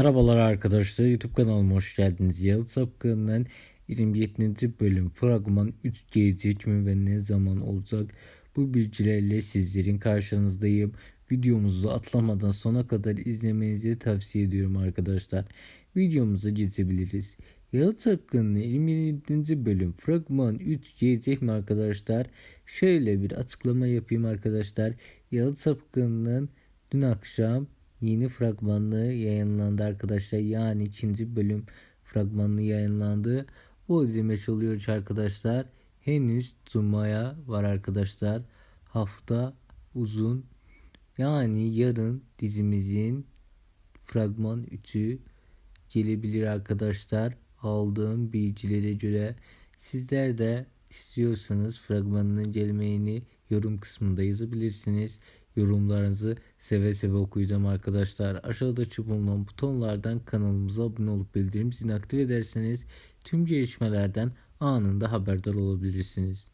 Merhabalar arkadaşlar YouTube kanalıma hoş geldiniz. Yalı Sapkın'ın 27. bölüm fragman 3 gelecek mi ve ne zaman olacak bu bilgilerle sizlerin karşınızdayım. Videomuzu atlamadan sona kadar izlemenizi tavsiye ediyorum arkadaşlar. Videomuza geçebiliriz. Yalı Sapkın'ın 27. bölüm fragman 3 gelecek mi arkadaşlar? Şöyle bir açıklama yapayım arkadaşlar. Yalı Sapkın'ın dün akşam yeni fragmanı yayınlandı arkadaşlar. Yani ikinci bölüm fragmanı yayınlandı. Bu demek oluyor arkadaşlar henüz Cuma'ya var arkadaşlar. Hafta uzun. Yani yarın dizimizin fragman 3'ü gelebilir arkadaşlar. Aldığım bilgilere göre sizler de istiyorsanız fragmanının gelmeyini yorum kısmında yazabilirsiniz. Yorumlarınızı seve seve okuyacağım arkadaşlar. Aşağıdaki bulunan butonlardan kanalımıza abone olup bildirim zilini ederseniz tüm gelişmelerden anında haberdar olabilirsiniz.